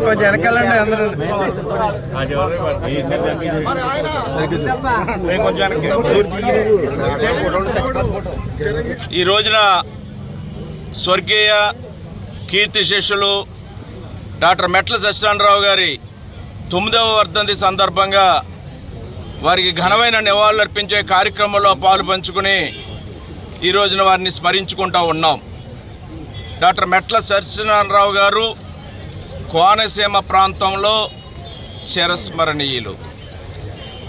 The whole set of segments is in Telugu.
కొంచెం వెనకాలండి అందరూ. ఈ రోజున స్వర్గీయ కీర్తి శిష్యులు డాక్టర్ మెట్ల సత్యనారాయణరావు గారి తొమ్మిదవ వర్ధంతి సందర్భంగా వారికి ఘనమైన నివాళులర్పించే కార్యక్రమంలో పాలు పంచుకుని ఈ రోజున వారిని స్మరించుకుంటూ ఉన్నాం. డాక్టర్ మెట్ల సత్యనారాయణరావు గారు కోనసీమ ప్రాంతంలో చిరస్మరణీయులు.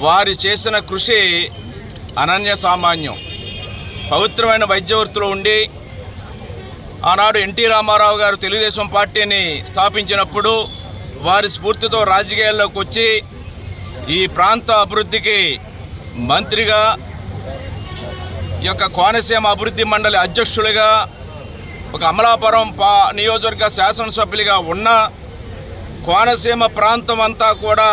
వారు చేసిన కృషి అనన్య సామాన్యం. పవిత్రమైన వైద్య వృత్తిలో ఉండి ఆనాడు ఎన్టీ రామారావు గారు తెలుగుదేశం పార్టీని స్థాపించినప్పుడు వారి స్ఫూర్తితో రాజకీయాల్లోకి వచ్చి ఈ ప్రాంత అభివృద్ధికి మంత్రిగా ఈ యొక్క కోనసీమ అభివృద్ధి మండలి అధ్యక్షుడిగా ఒక అమలాపురం పా నియోజకవర్గ శాసనసభ్యులుగా ఉన్న కోనసీమ ప్రాంతం అంతా కూడా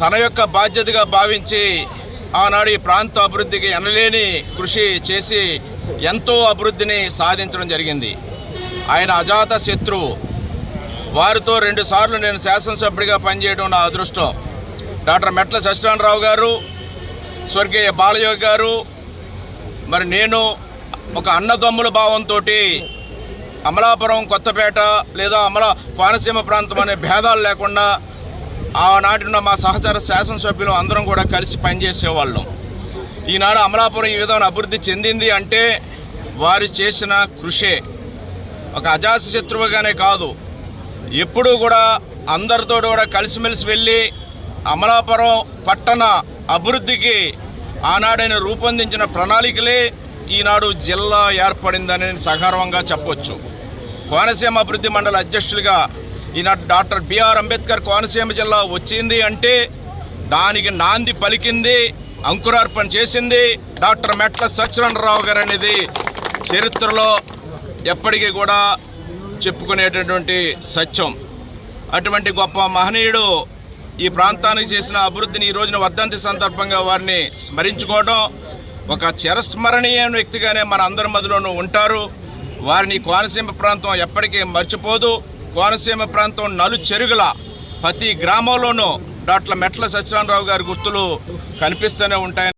తన యొక్క బాధ్యతగా భావించి ఆనాడు ఈ ప్రాంత అభివృద్ధికి ఎనలేని కృషి చేసి ఎంతో అభివృద్ధిని సాధించడం జరిగింది. ఆయన అజాత శత్రువు. వారితో రెండుసార్లు నేను శాసనసభ్యుడిగా పనిచేయడం నా అదృష్టం. డాక్టర్ మెట్ల సత్యనారాయణరావు గారు స్వర్గీయ బాలయోగి గారు మరి నేను ఒక అన్నదమ్ముల భావంతో అమలాపురం కొత్తపేట లేదా అమల కోనసీమ ప్రాంతం అనే భేదాలు లేకుండా ఆనాటి ఉన్న మా సహచర శాసనసభ్యులు అందరం కూడా కలిసి పనిచేసేవాళ్ళం. ఈనాడు అమలాపురం ఈ విధంగా అభివృద్ధి చెందింది అంటే వారు చేసిన కృషే. ఒక అజాత శత్రువుగానే కాదు. ఎప్పుడూ కూడా అందరితో కూడా కలిసిమెలిసి వెళ్ళి అమలాపురం పట్టణ అభివృద్ధికి ఆనాడైన రూపొందించిన ప్రణాళికలే ఈనాడు జిల్లా ఏర్పడిందని సగర్వంగా చెప్పొచ్చు. కోనసీమ అభివృద్ధి మండల అధ్యక్షులుగా ఈనాడు doctor B R Ambedkar Konaseema జిల్లా వచ్చింది అంటే దానికి నాంది పలికింది అంకురార్పణ చేసింది డాక్టర్ మెట్ల సత్యనారాయణరావు గారు అనేది చరిత్రలో ఎప్పటికీ కూడా చెప్పుకునేటటువంటి సత్యం. అటువంటి గొప్ప మహనీయుడు ఈ ప్రాంతానికి చేసిన అభివృద్ధిని ఈ రోజున వర్ధంతి సందర్భంగా వారిని స్మరించుకోవడం ఒక చిరస్మరణీయ వ్యక్తిగానే మన అందరి మధ్యలోనూ ఉంటారు. వారిని కోనసీమ ప్రాంతం ఎప్పటికీ మర్చిపోదు. కోనసీమ ప్రాంతం నలు చెరుగుల ప్రతి గ్రామంలోనూ డాక్టర్ మెట్ల సత్యనారాయణరావు గారి గుర్తులు కనిపిస్తూనే ఉంటాయి